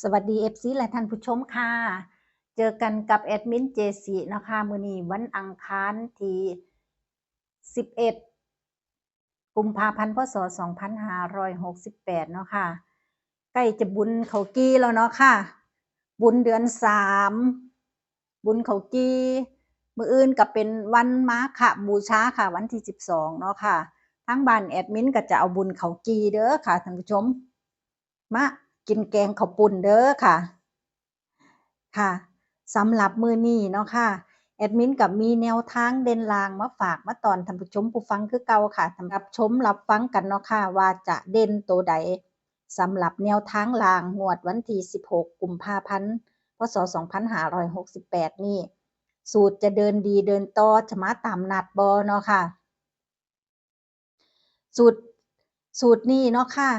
สวัสดี FC และท่านผู้ชมค่ะ เจอกันกับแอดมินเจสีนะคะมือนีวันอังคารที่ 11 กุมภาพันธ์พศ 2568 เนาะค่ะ ใกล้จะบุญเขากี้แล้วเนาะค่ะ บุญเดือน 3 บุญเขากี้ มืออื่นก็เป็นวันมาฆบูชาค่ะ วันที่ 12 เนาะค่ะทางบ้านแอดมินก็จะเอาบุญเขากีเด้อค่ะท่านผู้ชม มา กินแกงข้าวปุ้นเด้อค่ะ ค่ะสำหรับมือนี้เนาะค่ะแอดมินกับมีแนวทางเด่นลางมาฝากมาตอนท่านผู้ชมผู้ฟังคือเก่าค่ะสำหรับชมรับฟังกันเนาะค่ะว่าจะเด่นตัวใดสำหรับแนวทางลางงวดวันที่ 16 กุมภาพันธ์ พศ 2568 นี่ สูตรจะเดินดีเดินต่อจะมาตามนัดบ่เนาะค่ะ สูตรสูตรนี้เนาะค่ะ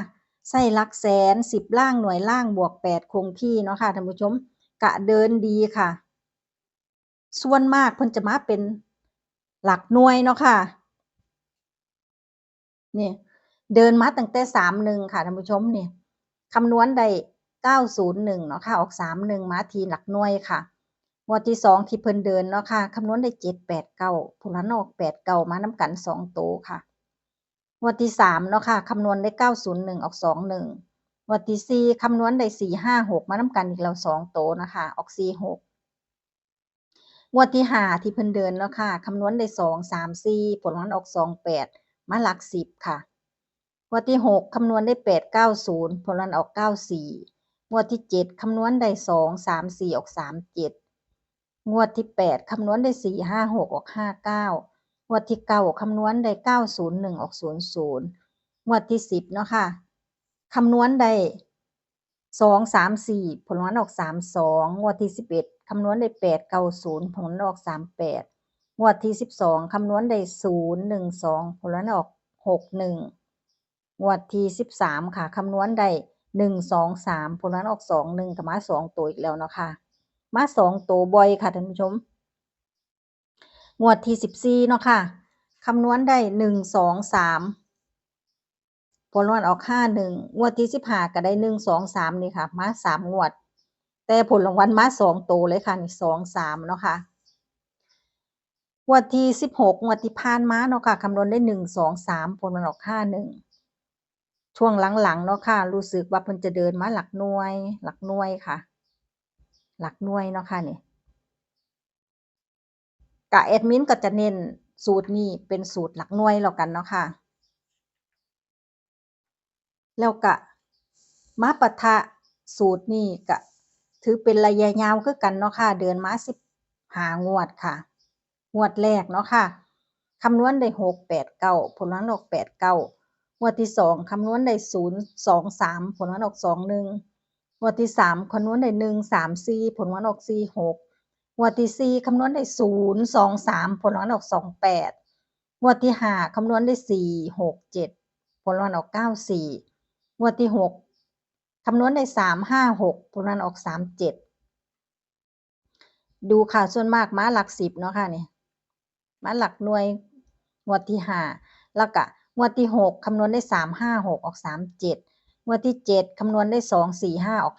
ใส่ลักแสน10ล่างหน่วยล่างบวก8คงที่เนาะค่ะท่านผู้ชมกะเดินดีค่ะ ส่วนมากเพิ่นจะมาเป็นหลักหน่วยเนาะค่ะนี่เดินมาตั้งแต่31ค่ะท่านผู้ชมเนี่ยคำนวณได้901เนาะค่ะออก31มหนึ่งมาทีหลักหน่วยค่ะงวดที่2ที่เพิ่นเดินเนาะค่ะคำนวณได้789ผลลัพธ์ออก89มานำกัน2โตค่ะ วัดที่สามเนาะค่ะคำนวณได้เก้าศูนย์หนึ่งออกสองหนึ่งวัดที่สี่คำนวณได้สี่ห้าหกมาน้ำกันอีกแล้วสองโตนะคะออกสี่หกวัดที่ห้าที่เพิ่นเดินเนาะค่ะคำนวณได้สองสามสี่ผลมันออกสองแปดมาหลักสิบค่ะวัดที่หกคำนวณได้แปดเก้าศูนย์ผลมันออกเก้าสี่วัดที่เจ็ดคำนวณได้สองสามสี่ออกสามเจ็ดงวดที่แปดคำนวณได้สี่ห้าหกออกห้าเก้า งวดที่เก้าคำนวณได้เก้าศูนย์หนึ่งออกศูนย์ศูนย์งวดที่สิบเนาะค่ะคำนวณได้สองสามสี่ผลงานออกสามสองงวดที่สิบเอ็ดคำนวณได้แปดเก้าศูนย์ผลงานออกสามแปดงวดที่สิบสองคำนวณได้ศูนย์หนึ่งสองผลงานออกหกหนึ่งงวดที่สิบสามค่ะคำนวณได้หนึ่งสองสามผลงานออกสองหนึ่งกับมาสองตัวอีกแล้วเนาะค่ะมาสองตัวบ่อยค่ะท่านผู้ชม งวดที่14เนาะค่ะคำนวณได้1 2 3ผลรางวัลออก51งงวดที่15ก็ได้1 2 3นี่ค่ะ มา3งวด แต่ผลรางวัลมา2โตวเลยค่ะนี่2 3เนาะค่ะงวดที่16งวดที่ผ่านมาเนาะค่ะคำนวณได้1 2 3ผลรางวัลออก51ช่วงหลังๆเนาะค่ะ รู้สึกว่าเพิ่นจะเดินมาหลักหน่วย หลักหน่วยค่ะ หลักหน่วยเนาะค่ะนี่ กะแอดมินก็จะเน้นสูตรนี้เป็นสูตรหลักหน่วยแล้วกันเนาะค่ะ แล้วก็มาปะทะสูตรนี้ก็ถือเป็นระยะยาวคือกันเนาะค่ะ เดินมา15งวดค่ะ งวดแรกเนาะค่ะคำนวณได้6 8 9ผลลัพธ์ออก89งวดที่2คำนวณได้0 2 3ผลลัพธ์ออก21งหนึ่งงวดที่3คำนวณได้1 3 4ผลลัพธ์ออก 46งวดที่4คำนวณได้0 2 3ผลลัพธ์ออก28งวดที่5คำนวณได้4 6 7ผลลัพธ์ออก94งวดที่6คำนวณได้3 5 6ผลลัพธ์ออก37ดูค่ะส่วนมากมาหลัก10เนาะค่ะนี่มาหลักหน่วยงวดที่5แล้วก็งวดที่6คำนวณได้3 5 6ออก37งวดที่7คำนวณได้2 4 5ออก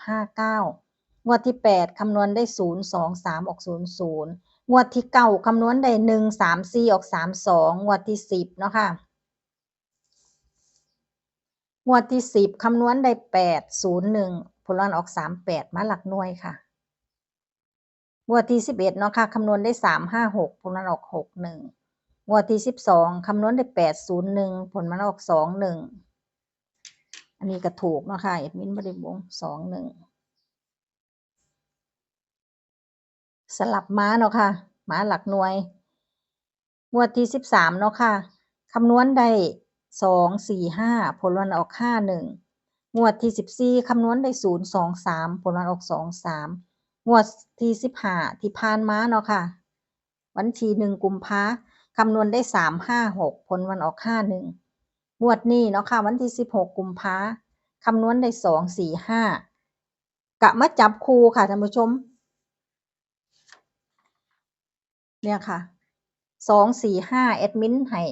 59 งวดที่ 8 คำนวณได้ 0 2 3 ออก 00 งวดที่9คำนวณได้ 1 3 4 ออก 32 งวดที่ 10 เนาะค่ะ งวดที่ 10 คำนวณได้ 8 0 1 ผลลัพธ์ออก 38 มาหลักหน่วยค่ะ งวดที่ 11 เนาะค่ะคำนวณได้ 3 5 6 ผลลัพธ์ออก 61 งวดที่ 12 คำนวณได้ 8 0 1 ผลมันออก 2 1 อันนี้ก็ถูกเนาะค่ะเอ็ดมินบ่ได้วง2 1 สลับม้าเนาะค่ะม้าหลักหน่วยงวดที่13เนาะค่ะคำนวณได้2 4 5ผลมันออก5 1งวดที่14คำนวณได้0 2 3ผลมันออก2 3งวดที่15ที่ผ่านม้าเนาะค่ะ วันที่1กุมภาคำนวณได้3 5 6ผลมันออก5 1งวดนี้เนาะค่ะ วันที่16กุมภาคำนวณได้2 4 5กะมาจับคู่ค่ะท่านผู้ชม เนี่ยค่ะ สองสี่ห้าแอดมินให้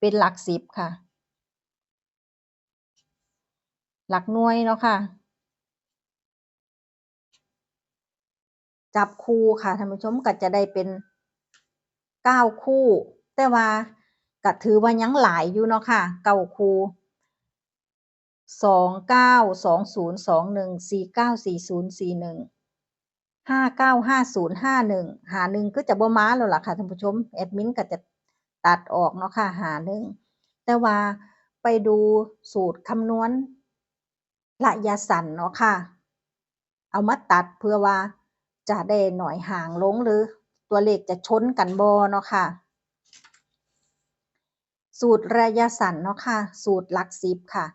เป็นหลักสิบค่ะ หลักหน่วยเนาะค่ะ จับคู่ค่ะท่านผู้ชมก็จะได้เป็นเก้าคู่ แต่ว่าก็ถือว่ายังหลายอยู่เนาะค่ะเก้าคู่สองเก้าสองศูนย์สองหนึ่งสี่เก้าสี่ศูนย์สี่หนึ่ง ห้าเก้าห้าศูนย์ห้าหนึ่งหาหนึ่งก็จะบ่มาแล้วล่ะค่ะท่านผู้ชมแอดมินก็จะตัดออกเนาะค่ะหาหนึ่งแต่ว่าไปดูสูตรคำนวณระยะสั้นเนาะค่ะ เอามาตัดเพื่อว่าจะได้หน่อยห่างลงหรือตัวเลขจะชนกันบอเนาะค่ะ สูตรระยะสั้นเนาะค่ะ สูตรหลักสิบค่ะ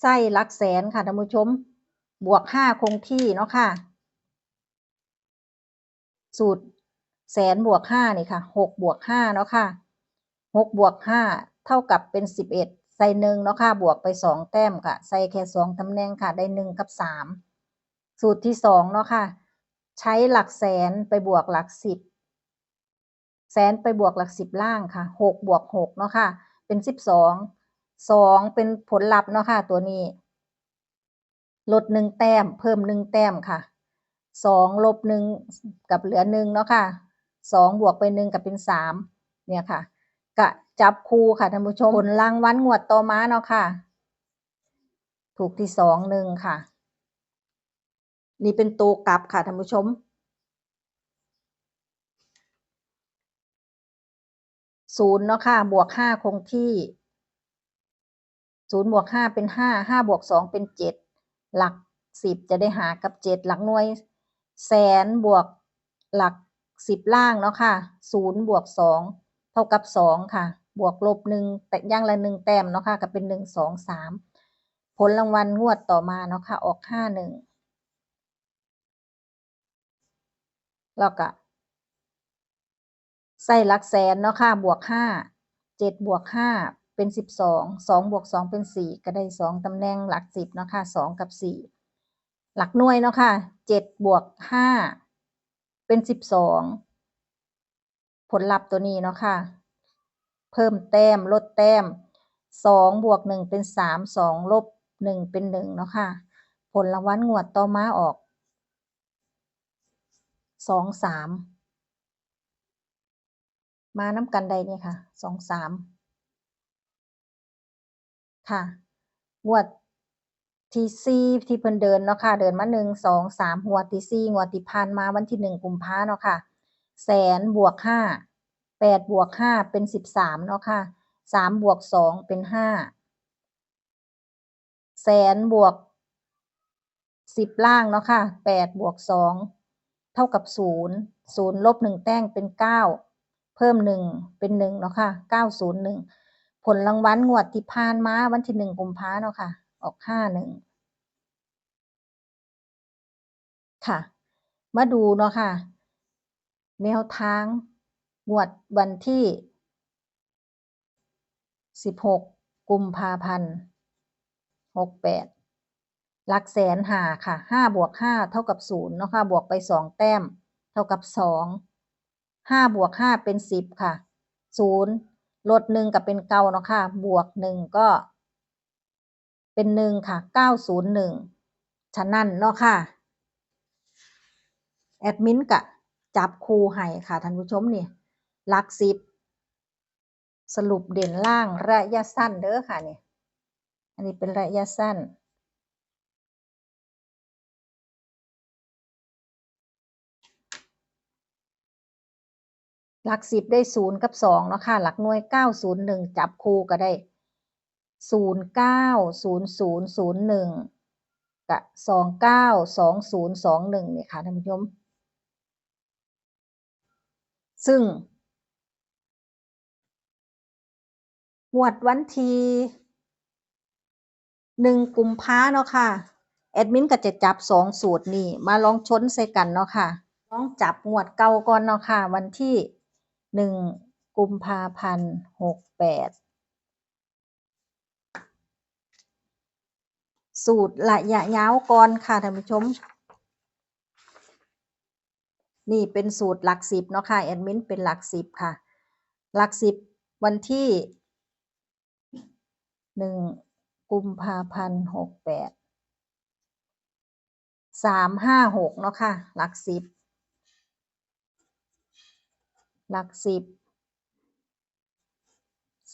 ไส้หลักแสนค่ะท่านผู้ชม บวกห้าคงที่เนาะค่ะ สูตรแสนบวกห้านี่ค่ะหกบวกห้าเนาะค่ะหกบวกห้าเท่ากับเป็นสิบเอ็ดใส่หนึ่งเนาะค่ะบวกไปสองแต้มค่ะ ใส่แค่สองตำแหน่งค่ะ ได้หนึ่งกับสามสูตรที่สองเนาะค่ะ ใช้หลักแสนไปบวกหลักสิบแสนไปบวกหลักสิบล่างค่ะหกบวกหกเนาะค่ะ เป็นสิบสองสองเป็นผลลัพธ์เนาะค่ะ ตัวนี้ ลดหนึ่งแต้ม เพิ่มหนึ่งแต้มค่ะ สองลบหนึ่งกับเหลือหนึ่งเนาะค่ะสองบวกไปหนึ่งกับเป็นสามเนี่ยค่ะกะจับคู่ค่ะท่านผู้ชมผลรางวัลงวดต่อมาเนาะค่ะ ถูกที่สองหนึ่งค่ะ นี่เป็นตัวกลับค่ะท่านผู้ชมศูนย์เนาะค่ะ บวกห้าคงที่ศูนย์บวกห้าเป็นห้าห้าบวกสองเป็นเจ็ดหลักสิบจะได้หากับเจ็ดหลักหน่วย แสนบวกหลักสิบล่างเนาะค่ะศูนย์บวกสองเท่ากับสองค่ะ บวกลบหนึ่งแต่ย่างละหนึ่งแต้มเนาะค่ะก็เป็นหนึ่งสองสามผลรางวัลงวดต่อมาเนาะค่ะออกห้าหนึ่งแล้วก็ใส่หลักแสนเนาะค่ะบวกห้าเจ็ดบวกห้าเป็นสิบสองสองบวกสองเป็นสี่ก็ได้สองตำแหน่งหลักสิบเนาะค่ะสองกับสี่ หลักหน่วยเนาะค่ะเจ็ดบวกห้าเป็นสิบสองผลลัพธ์ตัวนี้เนาะค่ะ เพิ่มแต้มลดแต้มสองบวกหนึ่งเป็นสามสองลบหนึ่งเป็นหนึ่งเนาะค่ะ ผลรางวัลงวดต่อมาออกสองสามมาน้ำกันใดนี่ค่ะสองสามค่ะงวด ที่สี่ที่เพิ่นเดินเนาะค่ะเดินมาหนึ่งสองสามงวที่สี่งวที่ผ่านมาวันที่หนึ่งกุมภาเนาะค่ะแสนบวกห้าแปดบวกห้าเป็นสิบสามเนาะค่ะสามบวกสองเป็นห้าแสนบวกสิบล่างเนาะค่ะแปดบวกสองเท่ากับศูนย์ศูนย์ลบหนึ่งแต้งเป็นเก้าเพิ่มหนึ่งเป็นหนึ่งเนาะค่ะเก้าศูนย์หนึ่งผลรางวัลงวดที่ผ่านมาวันที่หนึ่งกุมภาเนาะค่ะ ออกห้าหนึ่งค่ะ มาดูเนาะค่ะ แนวทางงวดวันที่สิบหกกุมภาพันธ์หกแปดหลักแสนหาค่ะห้าบวกห้าเท่ากับศูนย์เนาะค่ะ บวกไปสองแต้ม เท่ากับสองห้าบวกห้าเป็นสิบค่ะศูนย์ลดหนึ่งกับเป็นเก้าเนาะค่ะ บวกหนึ่งก็ เป็นหนึ่งค่ะเก้าศูนย์หนึ่งฉะนั้นเนาะค่ะ แอดมินกะจับคูให้ค่ะท่านผู้ชมนี่หลักสิบสรุปเด่นล่างระยะสั้นเด้อค่ะเนี่ยอันนี้เป็นระยะสั้น หลักสิบได้ศูนย์กับสองเนาะค่ะ หลักหน่วยเก้าศูนย์หนึ่งจับคูก็ได้ ศูนย์เก้าศูนย์ศูนย์ศูนย์หนึ่งกับสองเก้าสองศูนย์สองหนึ่งเนี่ยค่ะท่านผู้ชม ซึ่งงวดวันที่หนึ่งกุมภาเนาะค่ะ แอดมินก็จะจับสองสูตรนี่มาลองชนใส่กันเนาะค่ะลองจับงวดเก่าก่อนเนาะค่ะ วันที่หนึ่งกุมภาพันธ์หกแปด สูตรระยะยาวก่อนค่ะท่านผู้ชม นี่เป็นสูตรหลักสิบเนาะค่ะแอดมินเป็นหลักสิบค่ะ หลักสิบวันที่หนึ่งกุมภาพันธ์หกแปดสามห้าหกเนาะค่ะ หลักสิบหลักสิบ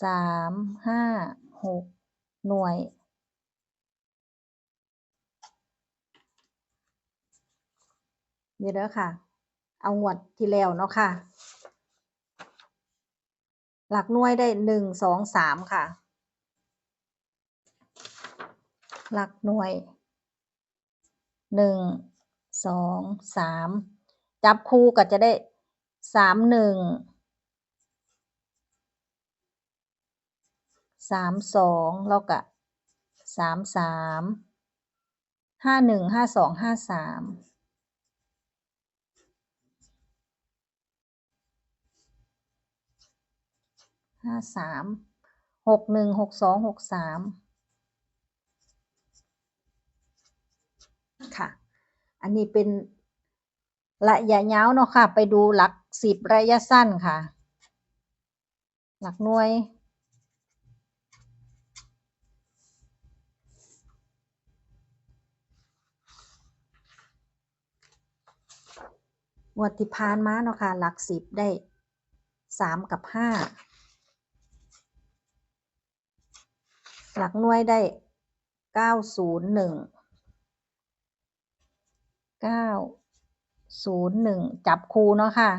สามห้าหกหน่วย นี่เด้อค่ะ เอางวดที่แล้วเนาะค่ะ หลักหน่วยได้หนึ่งสองสามค่ะ หลักหน่วยหนึ่งสองสามจับคู่ก็จะได้สามหนึ่งสามสองแล้วก็สามสามห้าหนึ่งห้าสองห้าสาม ห้าสามหกหนึ่งหกสองหกสามค่ะ อันนี้เป็นระยะยาวเนาะค่ะ ไปดูหลักสิบระยะสั้นค่ะ หลักหน่วยวดที่ผ่านมาเนาะค่ะ หลักสิบได้สามกับห้า หลักหน่วยได้เก้าศูนย์หนึ่งเก้าศูนย์หนึ่งจับคูเนาะค่ะ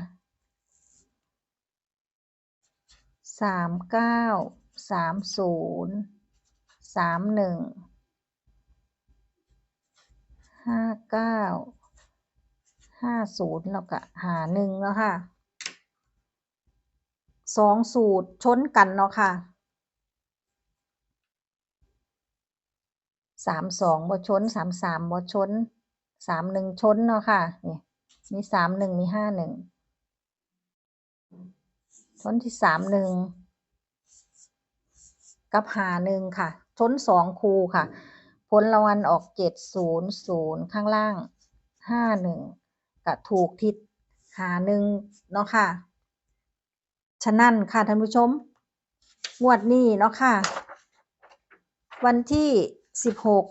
สามเก้าสามศูนย์สามหนึ่งห้าเก้าห้าศูนย์แล้วก็หาหนึ่งแล้วค่ะสองสูตรชนกันเนาะค่ะ สามสองบชนสามสามบชนสามหนึ่งชนเนาะค่ะนี่มีสามหนึ่งมีห้าหนึ่งชนที่สามหนึ่งกับหาหนึ่งค่ะ ชนสองคูค่ะ ผลรางวัลออกเจ็ดศูนย์ศูนย์ข้างล่างห้าหนึ่งก็ถูกทิศหาหนึ่งเนาะค่ะ ฉะนั้นค่ะท่านผู้ชม งวดนี้เนาะค่ะ วันที่ สิบหก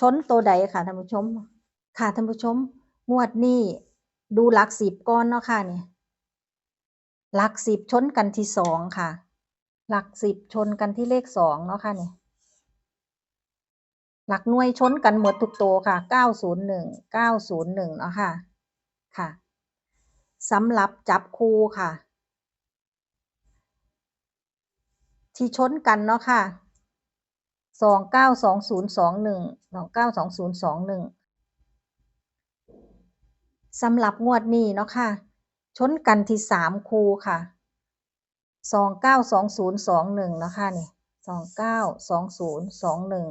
ชนตัวใดค่ะท่านผู้ชม ค่ะท่านผู้ชม งวดนี้ดูหลักสิบก้อนเนาะค่ะนี่หลักสิบชนกันที่สองค่ะ หลักสิบชนกันที่เลขสองเนาะค่ะนี่หลักหน่วยชนกันหมดทุกตัวค่ะเก้าศูนย์หนึ่งเก้าศูนย์หนึ่งเนาะค่ะ ค่ะสำหรับจับคู่ค่ะ ที่ชนกันเนาะค่ะ สองเก้าสองศูนย์สองหนึ่งสองเก้าสองศูนย์สองหนึ่งสำหรับงวดนี้เนาะค่ะ ชนกันที่สามคูค่ะสองเก้าสองศูนย์สองหนึ่งเนาะค่ะนี่สองเก้าสองศูนย์สองหนึ่ง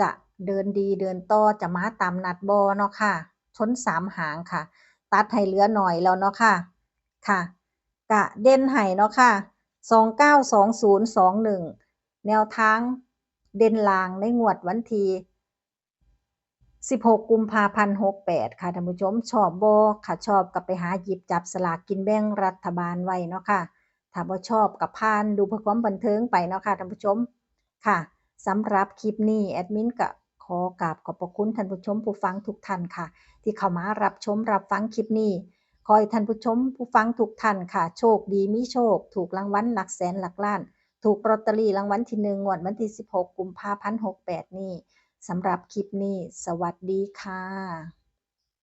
จะเดินดีเดินต่อจะมาตามนัดบอเนาะค่ะ ชนสามหางค่ะ ตัดให้เหลือหน่อยแล้วเนาะค่ะ ค่ะ กะเด่นให้เนาะค่ะ สองเก้าสองศูนย์สองหนึ่งแนวทางเด่นลางในงวดวันที่สิบหกกุมภาพันธ์หกแปดค่ะท่านผู้ชม ชอบบอค่ะชอบกับไปหาหยิบจับสลากกินแบ่งรัฐบาลไว้เนาะค่ะถ้าบ่ชอบกับพานดูเพื่อความบันเทิงไปเนาะค่ะท่านผู้ชมค่ะสำหรับคลิปนี้แอดมินก็ขอกราบขอบพระคุณท่านผู้ชมผู้ฟังทุกท่านค่ะ ที่เข้ามารับชมรับฟังคลิปนี้ ขอให้ท่านผู้ชมผู้ฟังทุกท่านค่ะ โชคดีมีโชค ถูกรางวัลหลักแสนหลักล้าน ถูกลอตเตอรี่รางวัลที่หนึ่งงวดวันที่ 16 กุมภาพันธ์68 นี้สำหรับคลิปนี้ สวัสดีค่ะ